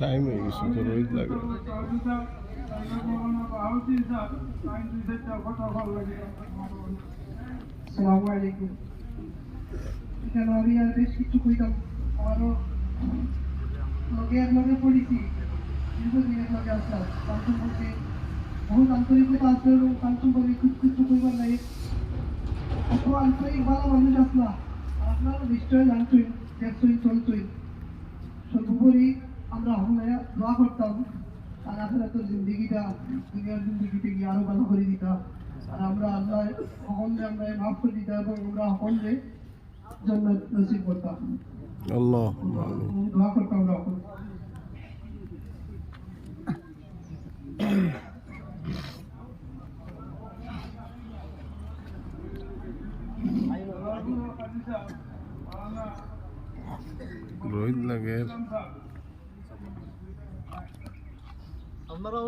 Time হয়ে গেছে, তো রোহিত লাগে। লাগে এখানে কিছু লগে লগে লগে আন্তরিকতা আছে এবং তার সম্পর্কে খুব কিছু কইবার নাই। এত আন্তরিক ভালো মানুষ আসলা আপনারা নিশ্চয়ই জানতই দেখছই চলতই সর্বোপরি আমরা হমায়া দোয়া করতাম, আর আপনারা তো জিন্দিগিটা, দুনিয়ার জিন্দিগিতে গিয়ে আরও ভালো করে দিতাম। আর আমরা আল্লাহ সকলকে আমরা মাফ করে দিতাম এবং আমরা সকলকে জন্য নসিব করতাম। আল্লাহ দোয়া করতাম আমরা সকল রোহিত লাগে। আপনারা